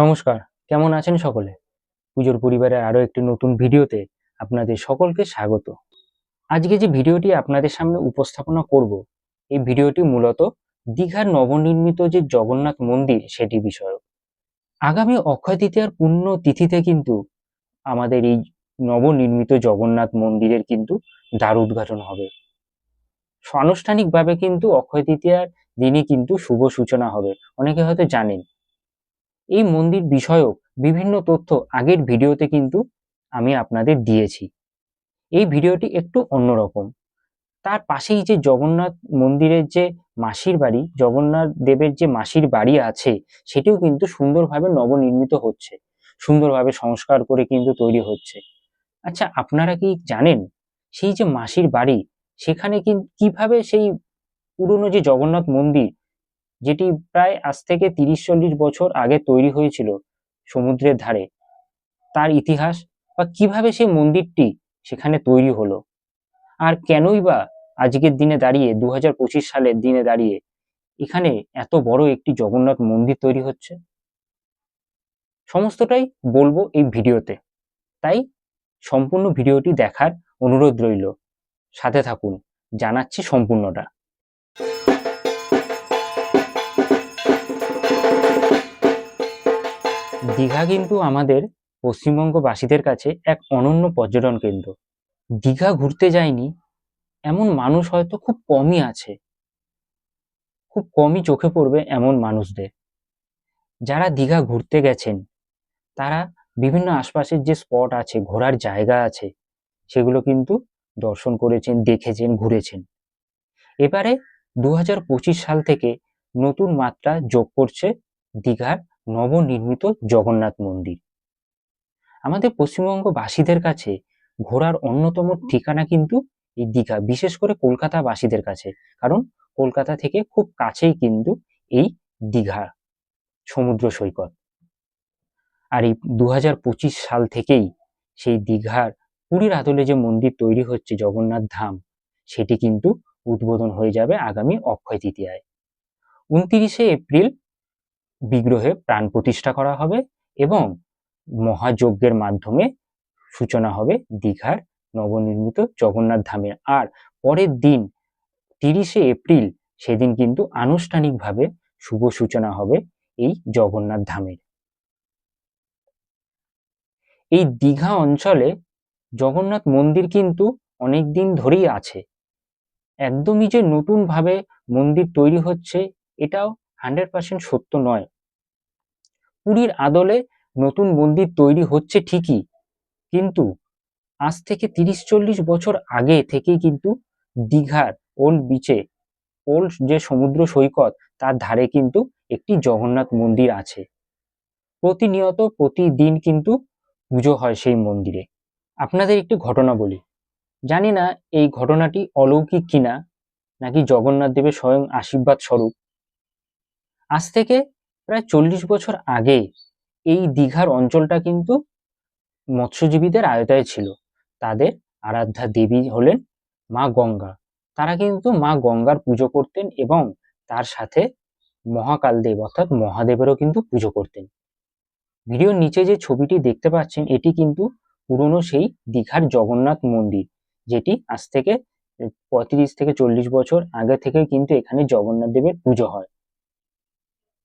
নমস্কার, কেমন আছেন সকলে? পুজোর পরিবারের আরও একটি নতুন ভিডিওতে আপনাদের সকলকে স্বাগত। আজকে যে ভিডিওটি আপনাদের সামনে উপস্থাপনা করব, এই ভিডিওটি মূলত দীঘার নবনির্মিত যে জগন্নাথ মন্দির সেটি বিষয়ক। আগামী অক্ষয় তৃতীয়ার পূর্ণ তিথিতে কিন্তু আমাদের এই নবনির্মিত জগন্নাথ মন্দিরের কিন্তু দ্বার উদ্ঘাটন হবে। আনুষ্ঠানিকভাবে কিন্তু অক্ষয় তৃতীয়ার দিনই কিন্তু শুভ সূচনা হবে, অনেকে হয়তো জানেন। এই মন্দির বিষয়ক বিভিন্ন তথ্য আগের ভিডিওতে কিন্তু আমি আপনাদের দিয়েছি। এই ভিডিওটি একটু অন্যরকম। তার পাশেই যে জগন্নাথ মন্দিরের যে মাসির বাড়ি, জগন্নাথ দেবের যে মাসির বাড়ি আছে, সেটিও কিন্তু সুন্দরভাবে নবনির্মিত হচ্ছে। সুন্দরভাবে সংস্কার করে কিন্তু তৈরি হচ্ছে। আচ্ছা আপনারা কি জানেন সেই যে মাসির বাড়ি, সেখানে কীভাবে সেই পুরনো যে জগন্নাথ মন্দির যেটি প্রায় আজ থেকে তিরিশ চল্লিশ বছর আগে তৈরি হয়েছিল সমুদ্রের ধারে। তার ইতিহাস বা কীভাবে সেই মন্দিরটি সেখানে তৈরি হলো? আর কেনই বা আজকের দিনে দাঁড়িয়ে দু হাজার পঁচিশ সালের দিনে দাঁড়িয়ে এখানে এত বড় একটি জগন্নাথ মন্দির তৈরি হচ্ছে? সমস্তটাই বলব এই ভিডিওতে। তাই সম্পূর্ণ ভিডিওটি দেখার অনুরোধ রইল। সাথে থাকুন, জানাচ্ছি সম্পূর্ণটা। দীঘা কিন্তু আমাদের পশ্চিমবঙ্গবাসীদের কাছে এক অনন্য পর্যটন কেন্দ্র। দীঘা ঘুরতে যায়নি এমন মানুষ হয়তো খুব কমই আছে। খুব কমই চোখে পড়বে এমন মানুষদের। যারা দীঘা ঘুরতে গেছেন, তারা বিভিন্ন আশপাশের যে স্পট আছে, ঘোরার জায়গা আছে, সেগুলো কিন্তু দর্শন করেছেন, দেখেছেন, ঘুরেছেন। এবারে দু হাজার পঁচিশ সাল থেকে নতুন মাত্রা যোগ করছে দীঘার নবনির্মিত জগন্নাথ মন্দির। আমাদের পশ্চিমবঙ্গবাসীদের কাছে ঘোরার অন্যতম ঠিকানা কিন্তু এই দীঘা, বিশেষ করে কলকাতাবাসীদের কাছে। কারণ কলকাতা থেকে খুব কাছেই কিন্তু এই দীঘা, সমুদ্র সৈকত। আর এই দু হাজার পঁচিশ সাল থেকেই সেই দীঘার পুরীর আদলে যে মন্দির তৈরি হচ্ছে জগন্নাথ ধাম, সেটি কিন্তু উদ্বোধন হয়ে যাবে আগামী অক্ষয় তৃতীয়ায়। উনত্রিশে এপ্রিল বিগ্রহে প্রাণ প্রতিষ্ঠা করা হবে এবং মহাযজ্ঞের মাধ্যমে সূচনা হবে দীঘার নবনির্মিত জগন্নাথ ধামের আর পরের দিন তিরিশে এপ্রিল সেদিন কিন্তু আনুষ্ঠানিকভাবে শুভ সূচনা হবে এই জগন্নাথ ধামের। এই দীঘা অঞ্চলে জগন্নাথ মন্দির কিন্তু অনেক দিন ধরেই আছে। একদমই যে নতুনভাবে মন্দির তৈরি হচ্ছে এটাও হান্ড্রেড পার্সেন্ট সত্য নয়। পুরীর আদলে নতুন মন্দির তৈরি হচ্ছে ঠিকই, কিন্তু আজ থেকে তিরিশ চল্লিশ বছর আগে থেকেই কিন্তু দীঘার ওল্ড বিচে, ওল্ড যে সমুদ্র সৈকত, তার ধারে কিন্তু একটি জগন্নাথ মন্দির আছে। প্রতিনিয়ত প্রতিদিন কিন্তু পুজো হয় সেই মন্দিরে। আপনাদের একটি ঘটনা বলি। জানি না এই ঘটনাটি অলৌকিক কিনা, নাকি জগন্নাথ দেবের স্বয়ং আশীর্বাদ স্বরূপ। আজ থেকে প্রায় চল্লিশ বছর আগে এই দীঘার অঞ্চলটা কিন্তু মৎস্যজীবীদের আয়তায় ছিল। তাদের আরাধ্যা দেবী হলেন মা গঙ্গা। তারা কিন্তু মা গঙ্গার পুজো করতেন এবং তার সাথে মহাকাল দেব অর্থাৎ মহাদেবেরও কিন্তু পুজো করতেন। ভিডিওর নিচে যে ছবিটি দেখতে পাচ্ছেন, এটি কিন্তু পুরনো সেই দীঘার জগন্নাথ মন্দির, যেটি আজ থেকে পঁয়ত্রিশ থেকে চল্লিশ বছর আগে থেকে কিন্তু এখানে জগন্নাথ দেবের পুজো হয়।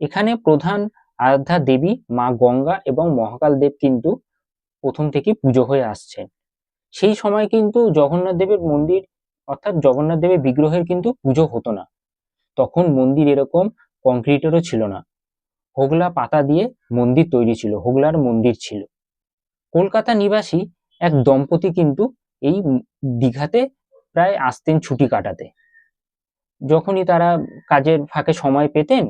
এখানে প্রধান আরাধ্যা দেবী, মা গঙ্গা এবং মহাকাল দেব কিন্তু প্রথম থেকে পুজো হয়ে আসছেন সেই সময় কিন্তু জগন্নাথ দেবের মন্দির অর্থাৎ জগন্নাথ দেবের বিগ্রহের কিন্তু পুজো হতো না। তখন মন্দির এরকম কংক্রিটেরও ছিল না। হোগলা পাতা দিয়ে মন্দির তৈরি ছিল, হোগলার মন্দির ছিল। কলকাতা নিবাসী এক দম্পতি কিন্তু এই দীঘাতে প্রায় আসতেন ছুটি কাটাতে। যখনই তারা কাজের ফাঁকে সময় পেতেন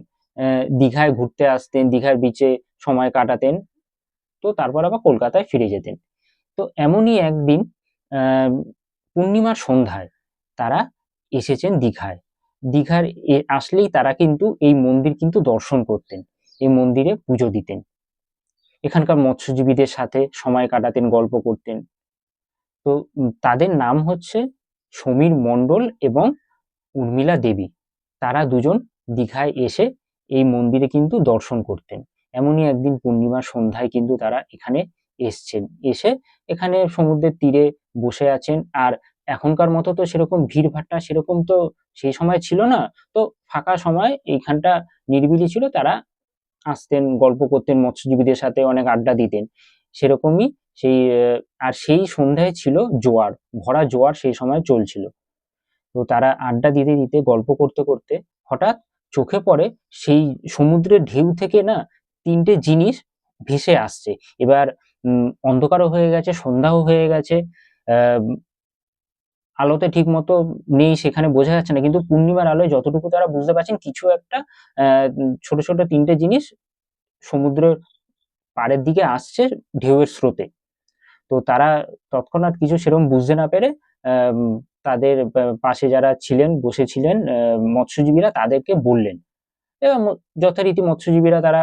দীঘায় ঘুরতে আসতেন, দীঘার বিচে সময় কাটাতেন। তো তারপর আবার কলকাতায় ফিরে যেতেন। তো এমনই একদিন পূর্ণিমার সন্ধ্যায় তারা এসেছেন দীঘায়। দীঘার আসলেই তারা কিন্তু এই মন্দির কিন্তু দর্শন করতেন, এই মন্দিরে পুজো দিতেন। এখানকার মৎস্যজীবীদের সাথে সময় কাটাতেন, গল্প করতেন। তো তাদের নাম হচ্ছে সমীর মণ্ডল এবং উর্মিলা দেবী। তারা দুজন দীঘায় এসে এই মন্দিরে কিন্তু দর্শন করতেন। এমনই একদিন পূর্ণিমা সন্ধ্যায় কিন্তু তারা এখানে এসছেন। এসে এখানে সমুদ্রের তীরে বসে আছেন। আর এখনকার মতো তো সেরকম ভিড়ভাট্টা সেরকম তো সেই সময় ছিল না। তো ফাঁকা সময় এইখানটা নিরিবিলি ছিল, তারা আসতেন, গল্প করতেন, মৎস্যজীবীদের সাথে অনেক আড্ডা দিতেন। সেরকমই সেই আর সেই সন্ধ্যায় ছিল জোয়ার, ভরা জোয়ার সেই সময় চলছিল। তো তারা আড্ডা দিতে দিতে, গল্প করতে করতে হঠাৎ চোখে পড়ে, সেই সমুদ্রের ঢেউ থেকে না তিনটে জিনিস ভেসে আসছে। এবার অন্ধকারও হয়ে গেছে, সন্ধ্যাও হয়ে গেছে আলোতে ঠিক মতো নেই, সেখানে বোঝা যাচ্ছে না। কিন্তু পূর্ণিমার আলোয় যতটুকু তারা বুঝতে পারছেন, কিছু একটা ছোট ছোট তিনটে জিনিস সমুদ্রের পাড়ের দিকে আসছে ঢেউয়ের স্রোতে। তো তারা তৎক্ষণাৎ কিছু সেরকম বুঝতে না পেরে তাদের পাশে যারা ছিলেন, বসেছিলেন মৎস্যজীবীরা তাদেরকে বললেন। এবং যথারীতি মৎস্যজীবীরা তারা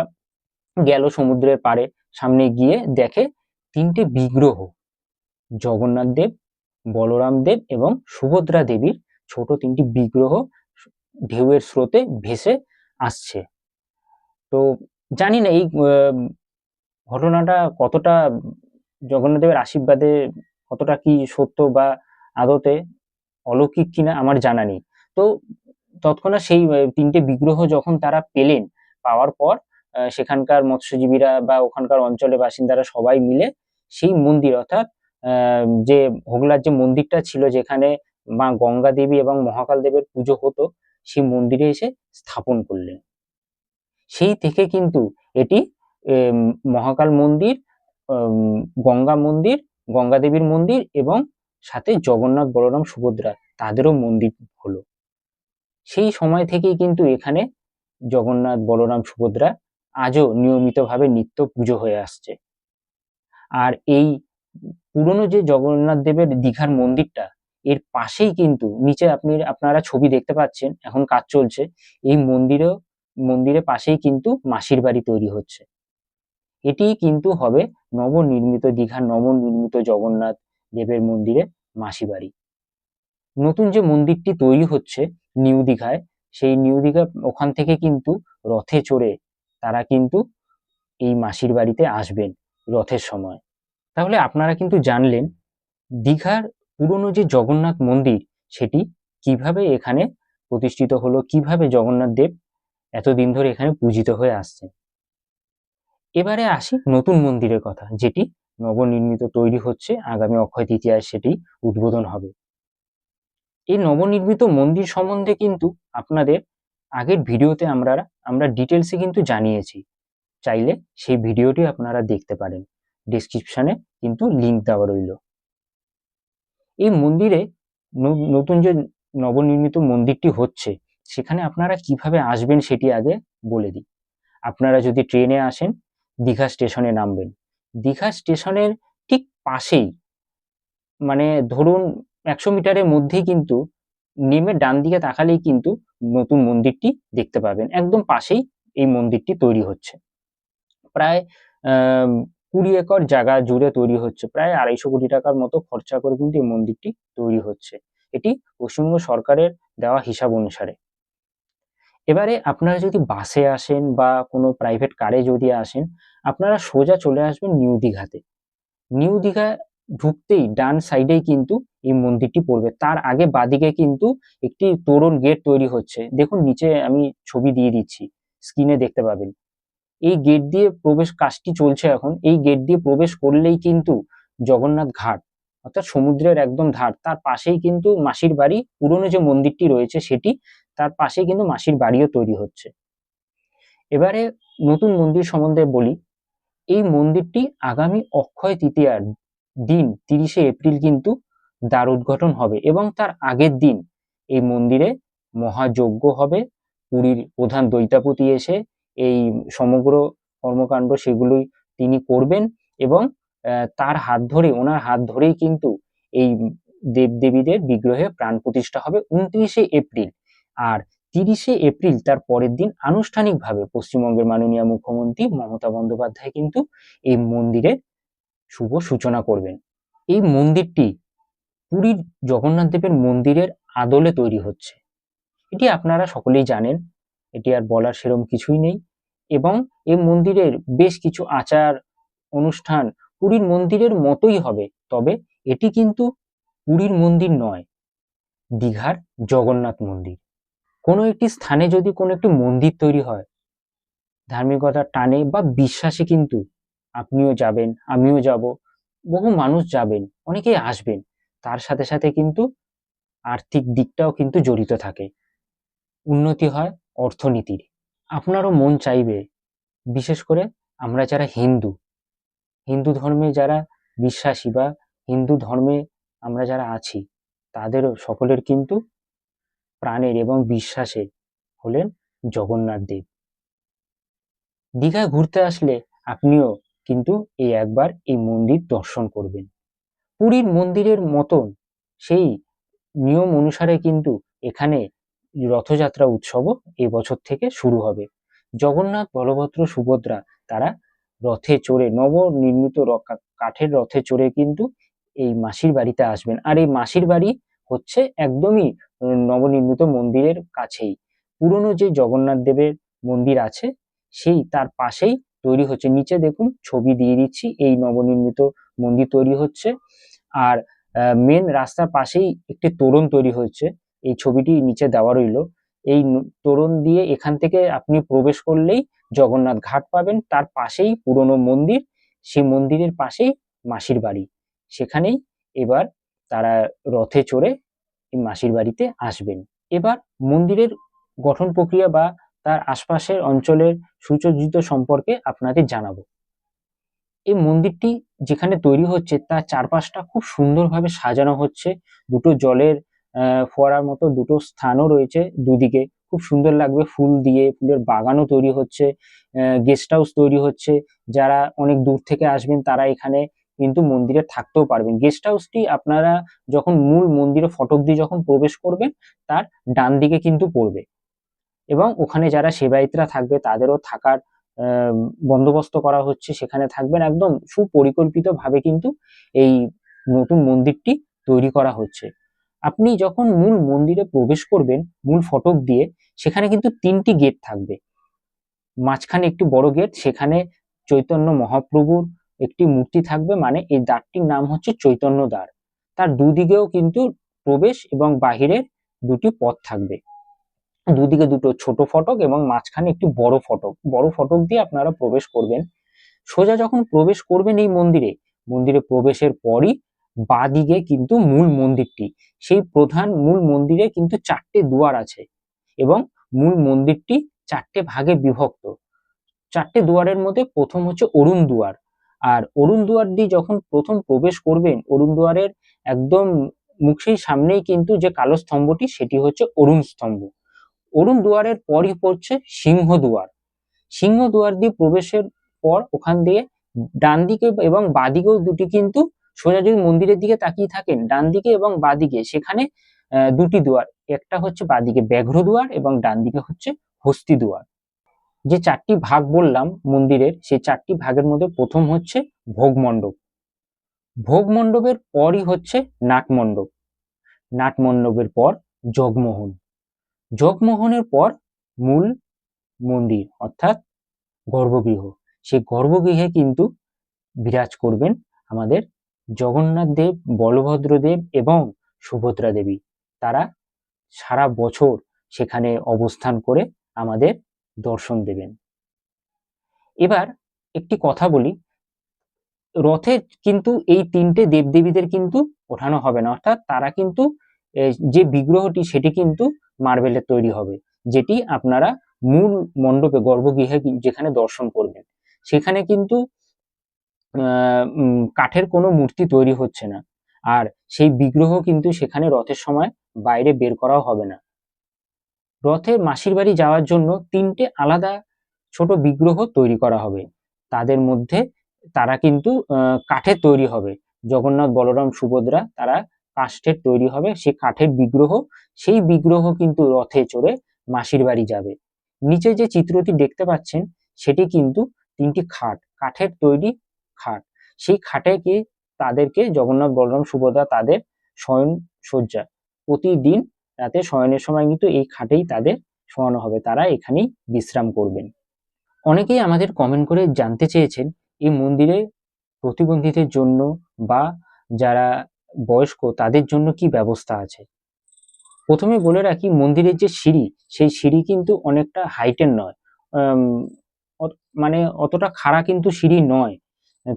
গেল সমুদ্রের পাড়ে, সামনে গিয়ে দেখে তিনটে বিগ্রহ, জগন্নাথ দেব, বলরাম দেব এবং সুভদ্রা দেবীর ছোট তিনটি বিগ্রহ ঢেউয়ের স্রোতে ভেসে আসছে। তো জানি না এই ঘটনাটা কতটা জগন্নাথ দেবের আশীর্বাদে কতটা কি সত্য বা আদতে অলৌকিক কিনা আমার জানা নেই। তো তৎক্ষণাৎ সেই তিনটে বিগ্রহ যখন তারা পেলেন, পাওয়ার পর সেখানকার মৎস্যজীবীরা বা ওখানকার অঞ্চলের বাসিন্দারা সবাই মিলে সেই মন্দির, অর্থাৎ যে হোগলার যে মন্দিরটা ছিল যেখানে মা গঙ্গা দেবী এবং মহাকাল দেবের পুজো হতো, সেই মন্দিরে এসে স্থাপন করলেন। সেই থেকে কিন্তু এটি মহাকাল মন্দির গঙ্গা মন্দির, গঙ্গা দেবীর মন্দির এবং সাথে জগন্নাথ বলরাম সুভদ্রা তাদেরও মন্দির হলো। সেই সময় থেকেই কিন্তু এখানে জগন্নাথ বলরাম সুভদ্রা আজও নিয়মিতভাবে নিত্য পুজো হয়ে আসছে। আর এই পুরনো যে জগন্নাথ দেবের দীঘার মন্দিরটা, এর পাশেই কিন্তু নিচে আপনি, আপনারা ছবি দেখতে পাচ্ছেন, এখন কাজ চলছে, এই মন্দিরেও, মন্দিরের পাশেই কিন্তু মাসির বাড়ি তৈরি হচ্ছে। এটি কিন্তু হবে নবনির্মিত দীঘার নবনির্মিত জগন্নাথ দেবের মন্দিরে মাসি বাড়ি নতুন যে মন্দিরটি তৈরি হচ্ছে নিউ দীঘায়, সেই নিউ দীঘা ওখান থেকে কিন্তু রথে চড়ে তারা কিন্তু এই মাসির বাড়িতে আসবেন রথের সময়। তাহলে আপনারা কিন্তু জানলেন দীঘার পুরনো যে জগন্নাথ মন্দির, সেটি কীভাবে এখানে প্রতিষ্ঠিত হলো, কীভাবে জগন্নাথ দেব এতদিন ধরে এখানে পূজিত হয়ে আসছে এবারে আসি নতুন মন্দিরের কথা, যেটি নবনির্মিত তৈরি হচ্ছে। আগামী অক্ষয় তৃতীয়ায় সেটি উদ্বোধন হবে। এই নবনির্মিত মন্দির সম্বন্ধে কিন্তু আপনাদের আগের ভিডিওতে আমরা আমরা ডিটেলসে কিন্তু জানিয়েছি। চাইলে সেই ভিডিওটি আপনারা দেখতে পারেন। ডিসক্রিপশনে কিন্তু লিঙ্ক দেওয়া রইল। এই মন্দিরে নতুন যে নবনির্মিত মন্দিরটি হচ্ছে, সেখানে আপনারা কীভাবে আসবেন সেটি আগে বলে দিই। আপনারা যদি ট্রেনে আসেন, দীঘা স্টেশনে নামবেন। দীঘা স্টেশনের ঠিক পাশেই। মানে ধরুন একশো মিটারের মধ্যেই কিন্তু নেমে ডান দিকে তাকালেই কিন্তু নতুন মন্দিরটি দেখতে পাবেন। একদম পাশেই এই মন্দিরটি তৈরি হচ্ছে। প্রায় কুড়ি একর জায়গা জুড়ে তৈরি হচ্ছে। প্রায় আড়াইশো কোটি টাকার মতো খরচা করে কিন্তু এই মন্দিরটি তৈরি হচ্ছে। এটি পশ্চিমবঙ্গ সরকারের দেওয়া হিসাব অনুসারে। এবারে আপনারা যদি বাসে আসেন বা কোনো প্রাইভেট কারে যদি আসেন, আপনারা সোজা চলে আসবেন নিউ দীঘাতে। নিউ দীঘা ঢুকতেই ডান সাইডেই কিন্তু এই মন্দিরটি পড়বে। তার আগে বাদিকে কিন্তু একটি তোরণ গেট তৈরি হচ্ছে। দেখুন, নিচে আমি ছবি দিয়ে দিচ্ছি স্ক্রিনে দেখতে পাবেন। এই গেট দিয়ে প্রবেশ, কাজটি চলছে এখন। এই গেট দিয়ে প্রবেশ করলেই কিন্তু জগন্নাথ ঘাট, অর্থাৎ সমুদ্রের একদম ধার। তার পাশেই কিন্তু মাসির বাড়ি। পুরনো যে মন্দিরটি রয়েছে সেটি তার পাশেই কিন্তু মাসির বাড়িও তৈরি হচ্ছে। এবারে নতুন মন্দির সম্বন্ধে বলি, এই মন্দিরটি আগামী অক্ষয় তৃতীয়ার দিন, তিরিশে এপ্রিল কিন্তু দ্বার উদ্ঘাটন হবে এবং তার আগের দিন এই মন্দিরে মহাযজ্ঞ হবে। পুরীর প্রধান দৈতাপতি এসে এই সমগ্র কর্মকাণ্ড সেগুলোই তিনি করবেন এবং তার হাত ধরে, ওনার হাত ধরেই কিন্তু এই দেবদেবীদের বিগ্রহে প্রাণ প্রতিষ্ঠা হবে। উনত্রিশে এপ্রিল আর তিরিশে এপ্রিল তার পরের দিন আনুষ্ঠানিকভাবে পশ্চিমবঙ্গের মাননীয় মুখ্যমন্ত্রী মমতা বন্দ্যোপাধ্যায় কিন্তু এই মন্দিরের শুভ সূচনা করবেন। এই মন্দিরটি পুরীর জগন্নাথ দেবের মন্দিরের আদলে তৈরি হচ্ছে। এটি আপনারা সকলেই জানেন, এটি আর বলার সেরম কিছুই নেই এবং এই মন্দিরের বেশ কিছু আচার অনুষ্ঠান পুরীর মন্দিরের মতোই হবে, তবে এটি কিন্তু পুরীর মন্দির নয়, দীঘার জগন্নাথ মন্দির। কোনো একটি স্থানে যদি কোনো একটি মন্দির তৈরি হয় ধার্মিকতার টানে বা বিশ্বাসে কিন্তু আপনিও যাবেন, আমিও যাব, বহু মানুষ যাবেন, অনেকেই আসবেন। তার সাথে সাথে কিন্তু আর্থিক দিকটাও কিন্তু জড়িত থাকে। উন্নতি হয় অর্থনীতির। আপনারও মন চাইবে, বিশেষ করে আমরা যারা হিন্দু হিন্দু ধর্মে যারা বিশ্বাসী বা হিন্দু ধর্মে আমরা যারা আছি, তাদেরও, সকলের কিন্তু প্রাণের এবং বিশ্বাসের হলেন জগন্নাথ দেব। দীঘায় ঘুরতে আসলে আপনিও কিন্তু এই একবার এই মন্দির দর্শন করবেন। পুরীর মন্দিরের মতন সেই নিয়ম অনুসারে কিন্তু এখানে রথযাত্রা উৎসবও এই বছর থেকে শুরু হবে। জগন্নাথ, বলভদ্র, সুভদ্রা তারা রথে চড়ে, নবনির্মিত কাঠের রথে চড়ে কিন্তু এই মাসির বাড়িতে আসবেন। আর এই মাসির বাড়ি হচ্ছে একদমই নবনির্মিত মন্দিরের কাছেই। পুরনো যে জগন্নাথ দেবের মন্দির আছে, সেই তার পাশেই তৈরি হচ্ছে। নিচে দেখুন, ছবি দিয়ে দিচ্ছি, এই নবনির্মিত মন্দির তৈরি হচ্ছে। আর মেন রাস্তার পাশেই একটি তোরণ তৈরি হচ্ছে এই ছবিটি নিচে দেওয়া রইল। এই তোরণ দিয়ে এখান থেকে আপনি প্রবেশ করলেই জগন্নাথ ঘাট পাবেন। তার পাশেই পুরনো মন্দির, সেই মন্দিরের পাশেই মাসির বাড়ি। সেখানেই এবার তারা রথে চড়ে মাসির বাড়িতে আসবেন। এবার মন্দিরের গঠন প্রক্রিয়া বা তার আশপাশের অঞ্চলের সুসজ্জিত সম্পর্কে আপনাদের জানাব। এই মন্দিরটি যেখানে তৈরি হচ্ছে, তার চারপাশটা খুব সুন্দরভাবে সাজানো হচ্ছে। দুটো জলের ফোয়ারার মতো দুটো স্থানও রয়েছে দুদিকে। খুব সুন্দর লাগবে ফুল দিয়ে, ফুলের বাগানও তৈরি হচ্ছে গেস্ট হাউস তৈরি হচ্ছে। যারা অনেক দূর থেকে আসবেন, তারা এখানে কিন্তু মন্দিরে থাকতেও পারবেন। গেস্ট হাউসটি আপনারা যখন মূল মন্দিরে ফটক দিয়ে যখন প্রবেশ করবেন, তার ডান দিকে কিন্তু পড়বে। এবং ওখানে যারা সেবায়িতরা থাকবে, তাদেরও থাকার বন্দোবস্ত করা হচ্ছে। সেখানে থাকবেন একদম সুপরিকল্পিতভাবে কিন্তু এই নতুন মন্দিরটি তৈরি করা হচ্ছে। আপনি যখন মূল মন্দিরে প্রবেশ করবেন, মূল ফটক দিয়ে সেখানে কিন্তু তিনটি গেট থাকবে। মাঝখানে একটি বড় গেট সেখানে চৈতন্য মহাপ্রভুর একটি মূর্তি থাকবে মানে এই দ্বারটির নাম হচ্ছে চৈতন্য দ্বার। তার দুদিকেও কিন্তু প্রবেশ এবং বাহিরের দুটি পথ থাকবে। দুদিকে দুটো ছোট ফটক এবং মাঝখানে একটি বড় ফটক। বড় ফটক দিয়ে আপনারা প্রবেশ করবেন। সোজা যখন প্রবেশ করবেন এই মন্দিরে মন্দিরে প্রবেশের পরই বাদিকে কিন্তু মূল মন্দিরটি। সেই প্রধান মূল মন্দিরে কিন্তু চারটে দুয়ার আছে এবং মূল মন্দিরটি চারটে ভাগে বিভক্ত। চারটে দুয়ারের মধ্যে প্রথম হচ্ছে অরুণ দুয়ার। আর অরুণ দুয়ার দিয়ে যখন প্রথম প্রবেশ করবেন, অরুণ দুয়ারের একদম মুখের সামনেই কিন্তু যে কালো স্তম্ভটি, সেটি হচ্ছে অরুণ স্তম্ভ। অরুণ দুয়ারের পরই পড়ছে সিংহ দুয়ার। সিংহ দুয়ার দিয়ে প্রবেশের পর ওখান দিয়ে ডান দিকে এবং বাদিকেও দুটি কিন্তু সোজা যদি মন্দিরের দিকে তাকিয়ে থাকেন, ডান দিকে এবং বাদিকে সেখানে দুটি দুয়ার, একটা হচ্ছে বাদিকে ব্যাঘ্র দুয়ার এবং ডান দিকে হচ্ছে হস্তি দুয়ার। যে চারটি ভাগ বললাম মন্দিরের, সেই চারটি ভাগের মধ্যে প্রথম হচ্ছে ভোগ মণ্ডপ। ভোগ মণ্ডপের পরই হচ্ছে নাট মণ্ডপ। নাট মণ্ডপের পর জগমোহন। জগমোহনের পর মূল মন্দির, অর্থাৎ গর্ভগৃহ। সেই গর্ভগৃহে কিন্তু বিরাজ করবেন আমাদের জগন্নাথ দেব, বলভদ্র দেব এবং সুভদ্রা দেবী। তারা সারা বছর সেখানে অবস্থান করে আমাদের দর্শন দেবেন। এবার একটি কথা বলি। রথে কিন্তু এই তিনটে দেবদেবীদের কিন্তু ওঠানো হবে না। অর্থাৎ তারা কিন্তু যে বিগ্রহটি সেটি কিন্তু মার্বেলের তৈরি হবে, যেটি আপনারা মূল মণ্ডপে, গর্ভগৃহে যেখানে দর্শন করবেন। সেখানে কিন্তু কাঠের কোনো মূর্তি তৈরি হচ্ছে না। আর সেই বিগ্রহ কিন্তু সেখানে রথের সময় বাইরে বের করাও হবে না। রথের মাসির বাড়ি যাওয়ার জন্য তিনটে আলাদা ছোট বিগ্রহ তৈরি করা হবে। তাদের মধ্যে তারা কিন্তু কাঠের তৈরি হবে। জগন্নাথ, বলরাম, সুভদ্রা তারা কাষ্ঠের তৈরি হবে। সেই কাঠের বিগ্রহ, সেই বিগ্রহ কিন্তু রথে চড়ে মাসির বাড়ি যাবে। নিচে যে চিত্রটি দেখতে পাচ্ছেন, সেটি কিন্তু তিনটি খাট, কাঠের তৈরি খাট। সেই খাটে কি তাদেরকে জগন্নাথ, বলরাম, সুভদ্রা তাদের শয়ন শয্যা প্রতিদিন রাতে শয়নের সময় কিন্তু এই খাটেই তাদের শোয়ানো হবে। তারা এখানেই বিশ্রাম করবেন। অনেকেই আমাদের কমেন্ট করে জানতে চেয়েছেন, এই মন্দিরে প্রতিবন্ধীদের জন্য বা যারা বয়স্ক তাদের জন্য কি ব্যবস্থা আছে? প্রথমে বলে রাখি, মন্দিরের যে সিঁড়ি, সেই সিঁড়ি কিন্তু অনেকটা হাইটের নয়। মানে অতটা খাড়া কিন্তু সিঁড়ি নয়।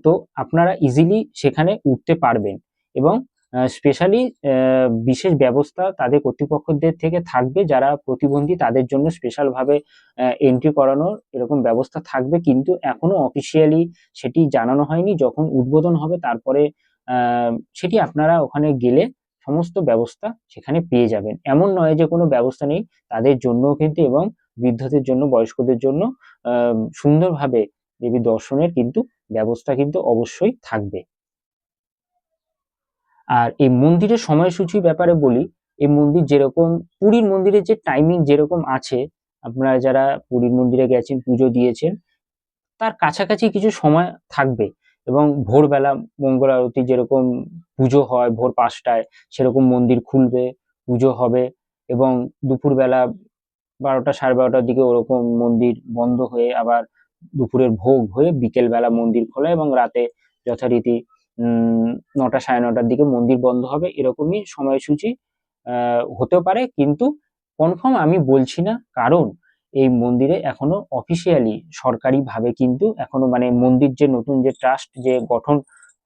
তো আপনারা ইজিলি সেখানে উঠতে পারবেন এবং স্পেশালি বিশেষ ব্যবস্থা তাদের কর্তৃপক্ষদের থেকে থাকবে যারা প্রতিবন্ধী তাদের জন্য স্পেশালভাবে এন্ট্রি করানোর এরকম ব্যবস্থা থাকবে। কিন্তু এখনও অফিসিয়ালি সেটি জানানো হয়নি। যখন উদ্বোধন হবে তারপরে সেটি আপনারা ওখানে গেলে সমস্ত ব্যবস্থা সেখানে পেয়ে যাবেন। এমন নয় যে কোনো ব্যবস্থা নেই। তাদের জন্যও কিন্তু এবং বৃদ্ধদের জন্য, বয়স্কদের জন্য সুন্দরভাবে দেবী দর্শনের কিন্তু ব্যবস্থা কিন্তু অবশ্যই থাকবে। আর এই মন্দিরের সময়সূচির ব্যাপারে বলি, এই মন্দির যেরকম, পুরীর মন্দিরের যে টাইমিং যেরকম আছে, আপনারা যারা পুরীর মন্দিরে গেছেন, পুজো দিয়েছেন, তার কাছাকাছি কিছু সময় থাকবে এবং ভোরবেলা মঙ্গল আরতি যেরকম পুজো হয় ভোর পাঁচটায়, সেরকম মন্দির খুলবে, পুজো হবে এবং দুপুরবেলা বারোটা সাড়ে বারোটার দিকে ওরকম মন্দির বন্ধ হয়ে আবার দুপুরের ভোগ হয়ে বিকেলবেলা মন্দির খোলা এবং রাতে যথারীতি নটা সাড়ে নটার দিকে মন্দির বন্ধ হবে, এরকমই সময়সূচি হতেও পারে। কিন্তু কনফার্ম আমি বলছি না, কারণ এই মন্দিরে এখনও অফিসিয়ালি সরকারিভাবে কিন্তু এখনও মানে মন্দির যে নতুন যে ট্রাস্ট যে গঠন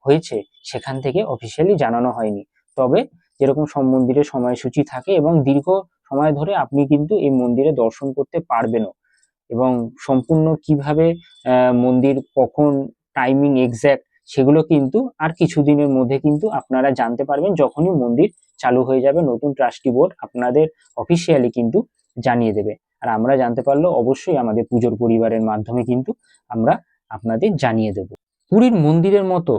হয়েছে, সেখান থেকে অফিসিয়ালি জানানো হয়নি। তবে যেরকম সব মন্দিরের সময়সূচি থাকে এবং দীর্ঘ সময় ধরে আপনি কিন্তু এই মন্দিরে দর্শন করতে পারবেনও এবং সম্পূর্ণ কীভাবে মন্দির কখন টাইমিং এক্স্যাক্ট সেগুলো কিন্তু আর কিছুদিনের মধ্যে কিন্তু আপনারা জানতে পারবেন যখনই মন্দির চালু হয়ে যাবে, নতুন ট্রাস্টি বোর্ড আপনাদের অফিসিয়ালি কিন্তু জানিয়ে দেবে। আর আমরা জানতে পারলেও অবশ্যই আমাদের পুজোর পরিবারের মাধ্যমে কিন্তু আমরা আপনাদের জানিয়ে দেব। পুরীর মন্দিরের মতো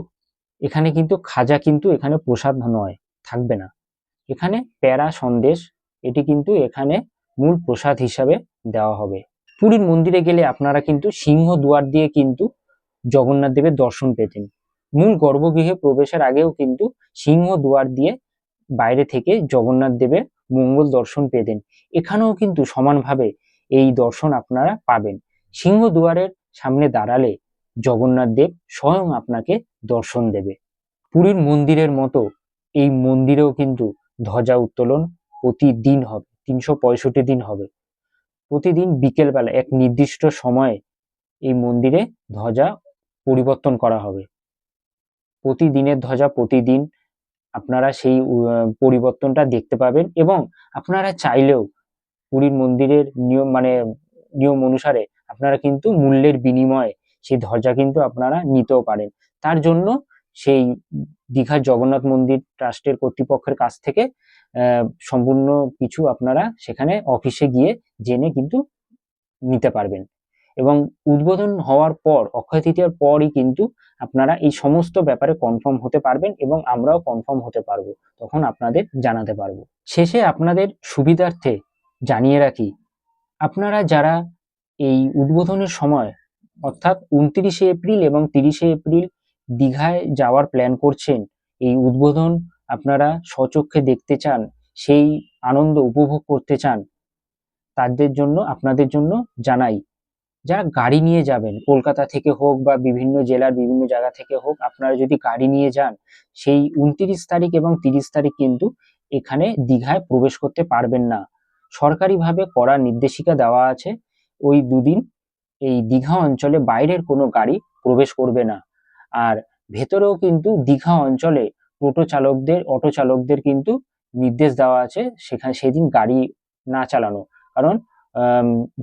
এখানে কিন্তু খাজা কিন্তু এখানে প্রসাদ নয়, থাকবে না। এখানে প্যারা সন্দেশ, এটি কিন্তু এখানে মূল প্রসাদ হিসাবে দেওয়া হবে। পুরীর মন্দিরে গেলে আপনারা কিন্তু সিংহ দুয়ার দিয়ে কিন্তু জগন্নাথ দেবের দর্শন পেতেন। মূল গর্ভগৃহে প্রবেশের আগেও কিন্তু সিংহ দুয়ার দিয়ে বাইরে থেকে জগন্নাথ দেবের মঙ্গল দর্শন পেতেন। এখানেও কিন্তু সমানভাবে এই দর্শন আপনারা পাবেন। সিংহ দুয়ারের সামনে দাঁড়ালে জগন্নাথ দেব স্বয়ং আপনাকে দর্শন দেবে। পুরীর মন্দিরের মতো এই মন্দিরেও কিন্তু ধ্বজা উত্তোলন প্রতিদিন হবে, তিনশো পঁয়ষট্টি দিন হবে। প্রতিদিন বিকেলবেলা এক নির্দিষ্ট সময়ে এই মন্দিরে ধ্বজা পরিবর্তন করা হবে। প্রতিদিনের ধ্বজা প্রতিদিন আপনারা সেই পরিবর্তনটা দেখতে পাবেন এবং আপনারা চাইলেও পুরীর মন্দিরের নিয়ম মানে নিয়ম অনুসারে আপনারা কিন্তু মূল্যের বিনিময়ে সেই ধ্বজা কিন্তু আপনারা নিতেও পারেন। তার জন্য সেই দীঘার জগন্নাথ মন্দির ট্রাস্টের কর্তৃপক্ষের কাছ থেকে সম্পূর্ণ কিছু আপনারা সেখানে অফিসে গিয়ে জেনে কিন্তু নিতে পারবেন। এবং উদ্বোধন হওয়ার পর, অক্ষয় তৃতীয়ার পরই কিন্তু আপনারা এই সমস্ত ব্যাপারে কনফার্ম হতে পারবেন এবং আমরাও কনফার্ম হতে পারব, তখন আপনাদের জানাতে পারব। শেষে আপনাদের সুবিধার্থে জানিয়ে রাখি, আপনারা যারা এই উদ্বোধনের সময়, অর্থাৎ উনত্রিশে এপ্রিল এবং তিরিশে এপ্রিল দীঘায় যাওয়ার প্ল্যান করছেন, এই উদ্বোধন আপনারা স্বচক্ষে দেখতে চান, সেই আনন্দ উপভোগ করতে চান, তাদের জন্য, আপনাদের জন্য জানাই। যারা গাড়ি নিয়ে যাবেন, কলকাতা থেকে হোক বা বিভিন্ন জেলার বিভিন্ন জায়গা থেকে হোক, আপনারা যদি গাড়ি নিয়ে যান, সেই উনত্রিশ তারিখ এবং তিরিশ তারিখ কিন্তু এখানে দীঘায় প্রবেশ করতে পারবেন না। সরকারিভাবে কড়া নির্দেশিকা দেওয়া আছে, ওই দুদিন এই দীঘা অঞ্চলে বাইরের কোনো গাড়ি প্রবেশ করবে না। আর ভেতরেও কিন্তু দীঘা অঞ্চলে টোটো চালকদের, অটো চালকদের কিন্তু নির্দেশ দেওয়া আছে, সেখানে সেদিন গাড়ি না চালানো। কারণ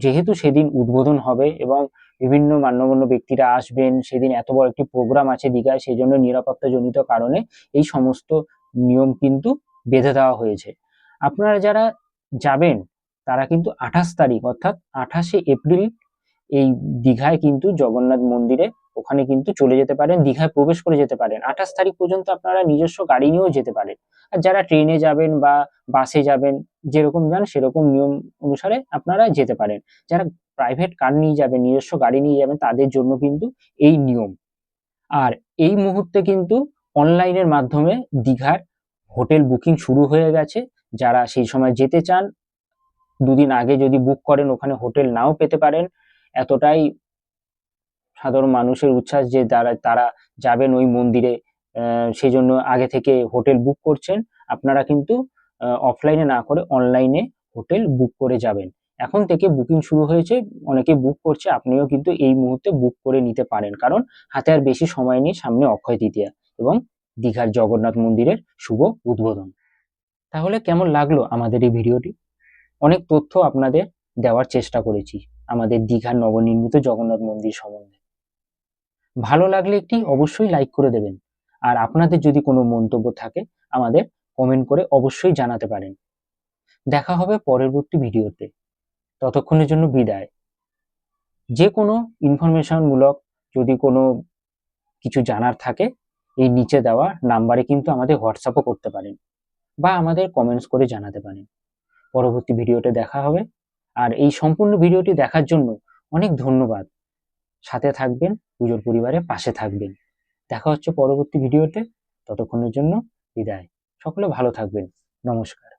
যেহেতু সেদিন উদ্বোধন হবে এবং বিভিন্ন মান্যগণ্য ব্যক্তিরা আসবেন, সেদিন এত বড় একটি প্রোগ্রাম আছে দীঘায় সেই জন্য নিরাপত্তাজনিত কারণে এই সমস্ত নিয়ম কিন্তু বেঁধে দেওয়া হয়েছে। আপনারা যারা যাবেন, তারা কিন্তু আঠাশ তারিখ, অর্থাৎ আঠাশে এপ্রিল এই দীঘায় কিন্তু জগন্নাথ মন্দিরে ওখানে কিন্তু চলে যেতে পারেন, দীঘায় প্রবেশ করে যেতে পারেন। আঠাশ তারিখ পর্যন্ত আপনারা নিজস্ব গাড়ি নিয়েও যেতে পারেন। আর যারা ট্রেনে যাবেন বা বাসে যাবেন, যেরকম যান সেরকম নিয়ম অনুসারে আপনারা যেতে পারেন। যারা প্রাইভেট কার নিয়ে যাবেন, নিজস্ব গাড়ি নিয়ে যাবেন, তাদের জন্য কিন্তু এই নিয়ম। আর এই মুহূর্তে কিন্তু অনলাইনের মাধ্যমে দীঘার হোটেল বুকিং শুরু হয়ে গেছে। যারা সেই সময় যেতে চান, দুদিন আগে যদি বুক করেন, ওখানে হোটেল নাও পেতে পারেন। এতটাই সাধারণ মানুষের উচ্ছ্বাস যে তারা তারা যাবেন ওই মন্দিরে সেই জন্য আগে থেকে হোটেল বুক করছেন। আপনারা কিন্তু অফলাইনে না করে অনলাইনে হোটেল বুক করে যাবেন। এখন থেকে বুকিং শুরু হয়েছে, অনেকে বুক করছে, আপনিও কিন্তু এই মুহূর্তে বুক করে নিতে পারেন। কারণ হাতে আর বেশি সময় নেই সামনে অক্ষয় তৃতীয়া এবং দীঘার জগন্নাথ মন্দিরের শুভ উদ্বোধন। তাহলে কেমন লাগল আমাদের এই ভিডিওটি? অনেক তথ্য আপনাদের দেওয়ার চেষ্টা করেছি আমাদের দীঘার নবনির্মিত জগন্নাথ মন্দির সম্বন্ধে। ভালো লাগলে একটি অবশ্যই লাইক করে দেবেন। আর আপনাদের যদি কোনো মন্তব্য থাকে, আমাদের কমেন্ট করে অবশ্যই জানাতে পারেন। দেখা হবে পরবর্তী ভিডিওতে। ততক্ষণের জন্য বিদায়। যে কোনো ইনফরমেশনমূলক যদি কোনো কিছু জানার থাকে, এই নিচে দেওয়া নাম্বারে কিন্তু আমাদের হোয়াটসঅ্যাপও করতে পারেন বা আমাদের কমেন্টস করে জানাতে পারেন। পরবর্তী ভিডিওতে দেখা হবে। আর এই সম্পূর্ণ ভিডিওটি দেখার জন্য অনেক ধন্যবাদ। সাথে থাকবেন। পুজোর পরিবারে পাশে থাকবেন। দেখা হচ্ছে পরবর্তী ভিডিওতে। ততক্ষণের জন্য বিদায়। সকলে ভালো থাকবেন। নমস্কার।